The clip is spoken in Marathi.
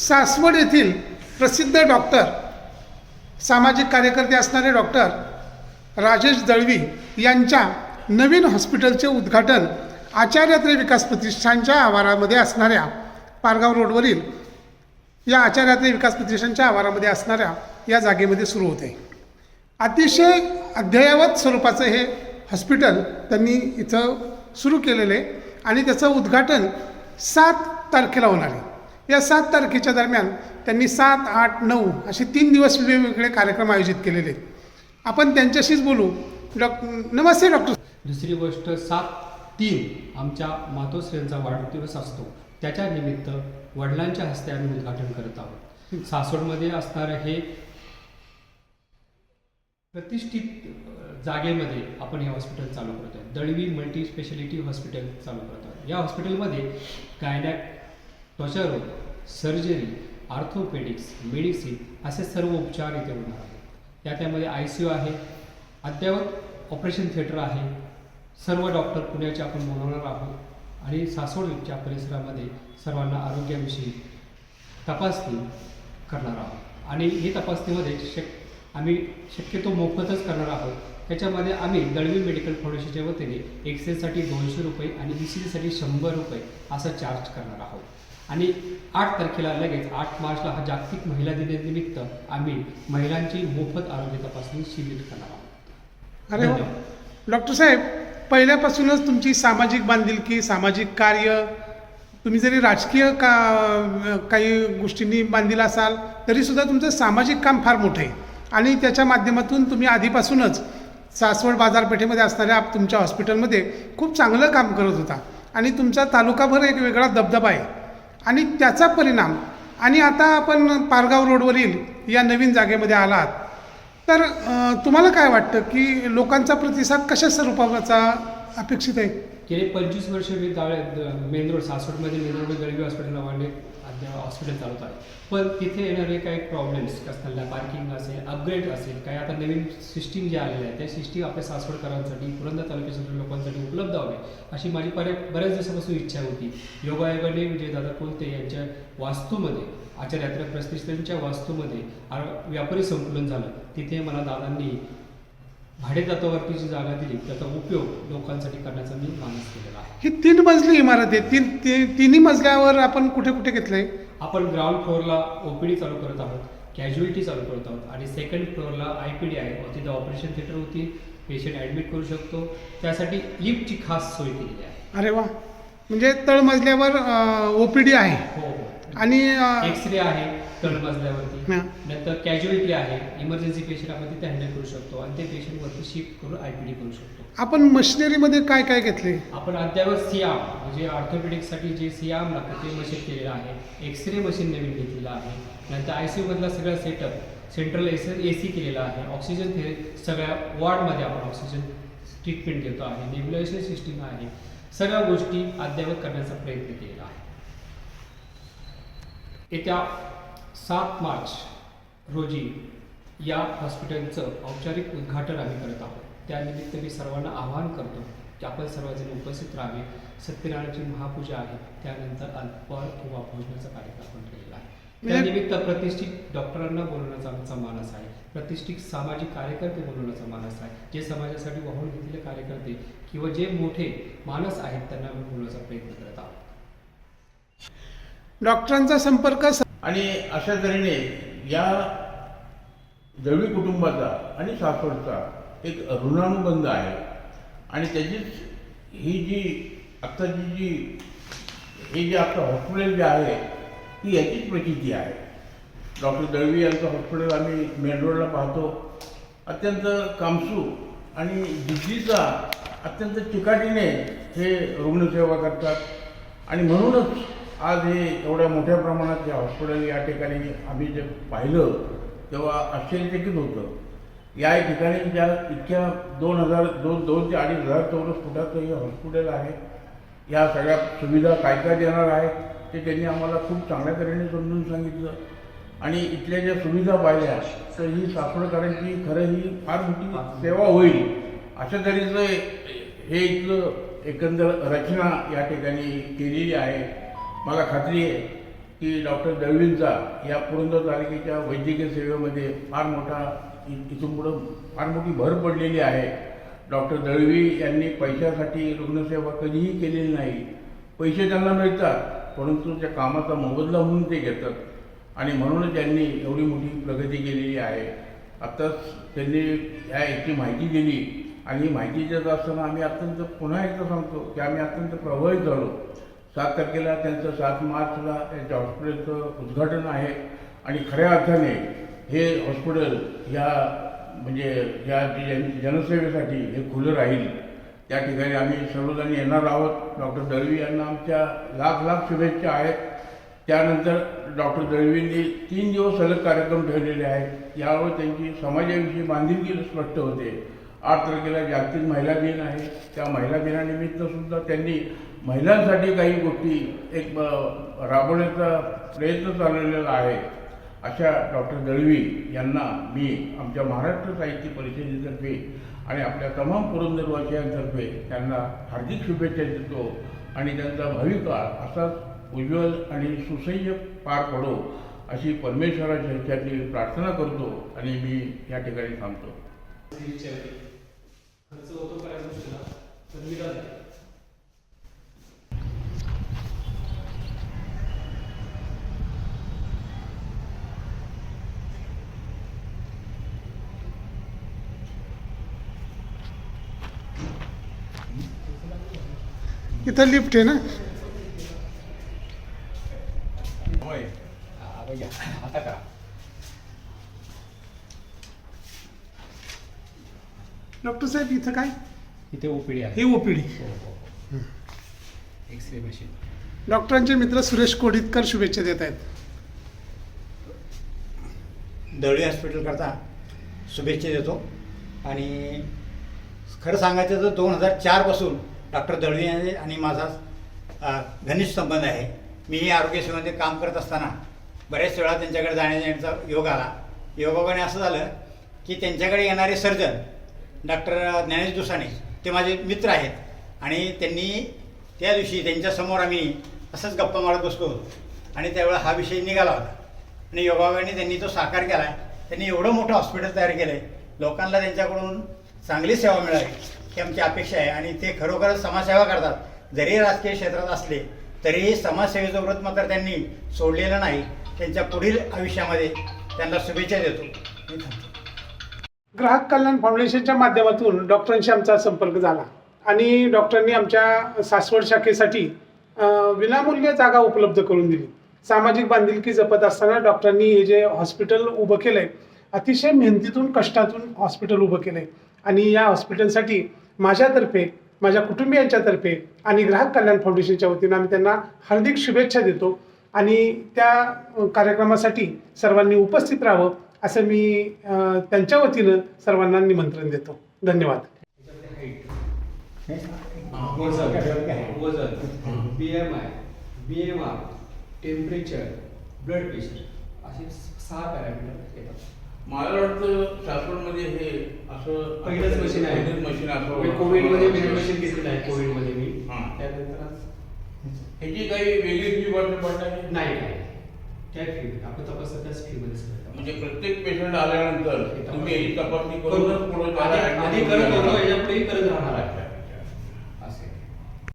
सासवड येथील प्रसिद्ध डॉक्टर सामाजिक कार्यकर्ते असणारे डॉक्टर राजेश दळवी यांच्या नवीन हॉस्पिटलचे उद्घाटन आचार्यात्रे विकास प्रतिष्ठानच्या आवारामध्ये असणाऱ्या पारगाव रोडवरील या आचार्यात्रे विकास प्रतिष्ठानच्या आवारामध्ये असणाऱ्या या जागेमध्ये सुरू होते. अतिशय अद्ययावत स्वरूपाचं हे हॉस्पिटल त्यांनी इथं सुरू केलेलं आहे आणि त्याचं उद्घाटन सात तारखेला होणार आहे. या सात तारखेच्या दरम्यान त्यांनी सात आठ नऊ असे तीन दिवस वेगवेगळे कार्यक्रम आयोजित केलेले. आहेत आपण त्यांच्याशीच बोलू. डॉक् नमस्ते डॉक्टर. दुसरी गोष्ट सात तीन आमच्या मातोश्रींचा वाढदिवस असतो. त्याच्या निमित्त वडिलांच्या हस्ते आम्ही उद्घाटन करत आहोत. सासवडमध्ये असणारं हे प्रतिष्ठित जागेमध्ये आपण हे हॉस्पिटल चालू करतो आहे दळवी मल्टी स्पेशालिटी हॉस्पिटल चालू करत आहोत या हॉस्पिटलमध्ये गायनॅक त्वचारोग सर्जरी आर्थोपेडिक्स मेडिसिन असे सर्व उपचार इथे होणार आहेत. या त्यामध्ये आय सी यू आहे अद्ययावत ऑपरेशन थिएटर आहे सर्व डॉक्टर पुण्याचे आपण बोलवणार आहोत आणि सासवडच्या परिसरामध्ये सर्वांना आरोग्याविषयी तपासणी करणार आहोत. आणि ही तपासणीमध्ये शक आम्ही शक्यतो मोफतच करणार आहोत. त्याच्यामध्ये आम्ही दळवी मेडिकल फाउंडेशनच्या वतीने एक्सरेसाठी दोनशे रुपये आणि ई सी जीसाठी शंभर रुपये असा चार्ज करणार आहोत. आणि आठ तारखेला लगेच आठ मार्चला हा जागतिक महिला दिनानिमित्त आम्ही महिलांची मोफत आरोग्य तपासणी शिबिर करणार आहोत अरे. धन्यवाद. डॉक्टर साहेब पहिल्यापासूनच तुमची सामाजिक बांधिलकी सामाजिक कार्य तुम्ही जरी राजकीय का काही गोष्टींनी बांधील असाल तरीसुद्धा तुमचं सामाजिक काम फार मोठं आहे आणि त्याच्या माध्यमातून तुम्ही आधीपासूनच सासवड बाजारपेठेमध्ये असणाऱ्या तुमच्या हॉस्पिटलमध्ये खूप चांगलं काम करत होता आणि तुमचा तालुकाभर एक वेगळा दबदबा आहे आणि त्याचा परिणाम आणि आता आपण पारगाव रोडवरील या नवीन जागेमध्ये आलात तर तुम्हाला काय वाटतं की लोकांचा प्रतिसाद कशा स्वरूपाचा अपेक्षित आहे? गेले पंचवीस वर्ष मी जाळे मेन रोड सासवडमध्ये मेन रोड गरीबी हॉस्पिटल नावाने हॉस्पिटल चालवत आहे. पण तिथे येणारे काही प्रॉब्लेम्स कसल्या पार्किंग असेल अपग्रेड असेल काही आता नवीन सिस्टीम ज्या आलेल्या आहेत त्या सिस्टीम आपल्या सासवडकरांसाठी पुरंदर तालुक्यासाठी लोकांसाठी उपलब्ध व्हावे अशी माझी बऱ्या बऱ्याच दिवसापासून इच्छा होती. योगायोगाने विजयदादा कोलते यांच्या वास्तूमध्ये आचार्यात्रा प्रतिष्ठानच्या वास्तूमध्ये व्यापारी संकुलन झालं. तिथे मला दादांनी भाडेतत्वावरती जी जागा दिली त्याचा उपयोग लोकांसाठी करण्याचा मी मानस केलेला आहे. ही तीन मजली इमारत आहे तीन ती- तिन्ही मजल्यावर आपण कुठे कुठे घेतलंय? आपण ग्राउंड फ्लोअरला ओपीडी चालू करत आहोत कॅज्युअलिटी चालू करत आहोत आणि सेकंड फ्लोअरला आय पी डी आहे. व तिथं ऑपरेशन थिएटर होतील पेशंट ॲडमिट करू शकतो. त्यासाठी लिफ्टची खास सोय केलेली आहे. अरे वा. म्हणजे तळमजल्यावर ओ पी डी आहे. हो हो. आणि अ, एक्स रे आहे मजल्यावरती. नंतर कॅज्युअलिटी आहे इमर्जन्सी पेशंट आपण तिथे हँडल करू शकतो आणि ते पेशंट वरती शिफ्ट करून आय पी डी करू शकतो. आपण मशिनरीमध्ये काय काय घेतले? आपण अद्यावत सियाम म्हणजे ऑर्थोपेडिक्ससाठी जे सियाम लागतं ते मशीन केलेलं आहे. एक्सरे मशीन नवीन घेतलेलं आहे. नंतर आय सी यूमधला सगळं setup central S A C केलेला आहे. ऑक्सिजन थे सगळ्या वॉर्डमध्ये आपण ऑक्सिजन ट्रीटमेंट देतो आहे. नेब्युलायझेशन सिस्टीम आहे. सगळ्या गोष्टी अद्ययावत करण्याचा प्रयत्न केलेला आहे. येत्या सात मार्च रोजी या हॉस्पिटलचं औपचारिक उद्घाटन आम्ही करत आहोत. त्यानिमित्त मी सर्वांना आवाहन करतो की आपण सर्वजण उपस्थित राहावे. सत्यनारायणाची महापूजा आहे. त्यानंतर अल्पहार किंवा भोजनाचा कार्यक्रम आपण केलेला आहे. त्यानिमित्त प्रतिष्ठित डॉक्टरांना बोलवण्याचा आमचा मानस आहे. प्रतिष्ठित सामाजिक कार्यकर्ते बोलवण्याचा मानस आहे. जे समाजासाठी वाहून घेतलेले कार्यकर्ते किंवा जे मोठे मानस आहेत त्यांना आम्ही बोलवण्याचा प्रयत्न करत आहोत. डॉक्टरांचा संपर्क आणि अशा तऱ्हेने या दळवी कुटुंबाचा आणि सासवडचा एक ऋणानुबंध आहे. आणि त्याचीच ही जी आत्ताची जी हे जे आत्ता हॉस्पिटल जे आहे ती याचीच प्रचिती आहे. डॉक्टर दळवी यांचं हॉस्पिटल आम्ही मेन रोडला पाहतो. अत्यंत कामसू आणि जिद्दीचा अत्यंत चिकाटीने हे रुग्णसेवा करतात. आणि म्हणूनच आज हे एवढ्या मोठ्या प्रमाणात जे हॉस्पिटल या ठिकाणी आम्ही जे पाहिलं तेव्हा आश्चर्यचकित होतं. या ठिकाणी ज्या इतक्या दोन हजार दोन दोन ते अडीच हजार चौरस फुटाचं हे हॉस्पिटल आहे या सगळ्या सुविधा काय काय देणार आहेत ते त्यांनी आम्हाला खूप चांगल्या तऱ्हेने समजून सांगितलं. आणि इथल्या ज्या सुविधा पाहिल्या तर ही सासवडकरांची खरं ही फार मोठी सेवा होईल. अशा तऱ्हेचं हे इथलं एकंदर रचना या ठिकाणी केलेली आहे. मला खात्री आहे की डॉक्टर दळवींचा या पुरंदर तालुक्याच्या वैद्यकीय सेवेमध्ये फार मोठा इ- इथून पुढं फार मोठी भर पडलेली आहे. डॉक्टर दळवी यांनी पैशासाठी रुग्णसेवा कधीही केलेली नाही. पैसे त्यांना मिळतात परंतु त्या कामाचा मोबदला म्हणून ते घेतात. आणि म्हणूनच त्यांनी एवढी मोठी प्रगती केलेली आहे. आत्ताच त्यांनी ह्या याची माहिती दिली. आणि ही माहिती देत असताना आम्ही अत्यंत पुन्हा एकदा सांगतो की आम्ही अत्यंत प्रभावित झालो. सात तारखेला त्यांचं सात मार्चला त्यांच्या हॉस्पिटलचं उद्घाटन आहे. आणि खऱ्या अर्थाने हे हॉस्पिटल ह्या म्हणजे या जन जनसेवेसाठी हे खुलं राहील. त्या ठिकाणी आम्ही सर्वजण येणार आहोत. डॉक्टर दळवी यांना आमच्या लाख लाख शुभेच्छा आहेत. त्यानंतर डॉक्टर दळवींनी तीन दिवस सलग कार्यक्रम ठेवलेले आहेत. यावर त्यांची समाजाविषयी बांधिलकी स्पष्ट होते. आठ तारखेला जागतिक महिला दिन आहे. त्या महिला दिनानिमित्त सुद्धा त्यांनी महिलांसाठी काही गोष्टी एक राबवण्याचा प्रयत्न चालवलेला आहे. अशा डॉक्टर दळवी यांना मी आमच्या महाराष्ट्र साहित्य परिषदेतर्फे आणि आपल्या तमाम पुरंदरवासियांतर्फे त्यांना हार्दिक शुभेच्छा देतो आणि त्यांचा भावी काळ असाच उज्ज्वल आणि सुसह्य पार पडो अशी परमेश्वराच्या प्रार्थना करतो आणि मी या ठिकाणी थांबतो. खर्च होतो करायच्या गोष्टीला तर मिळालं नाही. इथं लिफ्ट आहे ना? आता करा। डॉक्टर साहेब इथं काय? इथे ओपीडी आहे. ही ओपीडी. एक्सरे मशीन डॉक्टरांचे मित्र सुरेश कोडितकर शुभेच्छा देत आहेत. दळवी हॉस्पिटलकरता शुभेच्छा देतो. आणि खरं सांगायचं तर दोन हजार चारपासून डॉक्टर दळवी आणि माझा अ, घनिष्ठ संबंध आहे. मी आरोग्य सेवेमध्ये काम करत असताना बऱ्याच वेळा त्यांच्याकडे जाण्या येण्याचा योग आला. योगाने असं झालं की त्यांच्याकडे येणारे सर्जन डॉक्टर ज्ञानेश दुसाणे ते माझे मित्र आहेत. आणि त्यांनी त्या दिवशी त्यांच्यासमोर आम्ही असंच गप्पा मारत बसलो होतो. आणि त्यावेळा हा विषय निघाला होता. आणि योगायोगाने त्यांनी तो साकार केला. त्यांनी एवढं मोठं हॉस्पिटल तयार केलं आहे लोकांना त्यांच्याकडून चांगली सेवा मिळावी ही आमची अपेक्षा आहे. आणि ते खरोखरच समाजसेवा करतात. जरी राजकीय क्षेत्रात असले तरीही समाजसेवेचं व्रत मात्र त्यांनी सोडलेलं नाही. त्यांच्या पुढील आयुष्यामध्ये त्यांना शुभेच्छा देतो. मी थांबतो. ग्राहक कल्याण फाउंडेशनच्या माध्यमातून डॉक्टरांशी आमचा संपर्क झाला. आणि डॉक्टरांनी आमच्या सासवड शाखेसाठी विनामूल्य जागा उपलब्ध करून दिली. सामाजिक बांधिलकी जपत असताना डॉक्टरांनी हे जे हॉस्पिटल उभं केलंय अतिशय मेहनतीतून कष्टातून हॉस्पिटल उभं केलंय. आणि या हॉस्पिटलसाठी माझ्यातर्फे माझ्या कुटुंबियांच्यातर्फे आणि ग्राहक कल्याण फाउंडेशनच्या वतीनं आम्ही त्यांना हार्दिक शुभेच्छा देतो. आणि त्या कार्यक्रमासाठी सर्वांनी उपस्थित राहावं असं मी त्यांच्या वतीनं सर्वांना निमंत्रण देतो. धन्यवाद. वजन B M I B M R temperature blood pressure असे सहा पॅरामीटर येतात मला वाटतं सासवडमध्ये हे. असं पहिलंच मशीन आहे पहिलंच मशीन असं मी. कोविडमध्ये मी मशीन घेतलेलं आहे कोविडमध्ये मी हां. त्यानंतर ह्याची काही वेगळी फी नाही? नाही नाही. त्या फी आपण तपासतात त्याच फीमध्येच करतो म्हणजे प्रत्येक पेशंट आल्यानंतर तुम्ही तपासणी करूनच पुढे आधी करत होतो याच्या पुढेही करत राहणार आहे.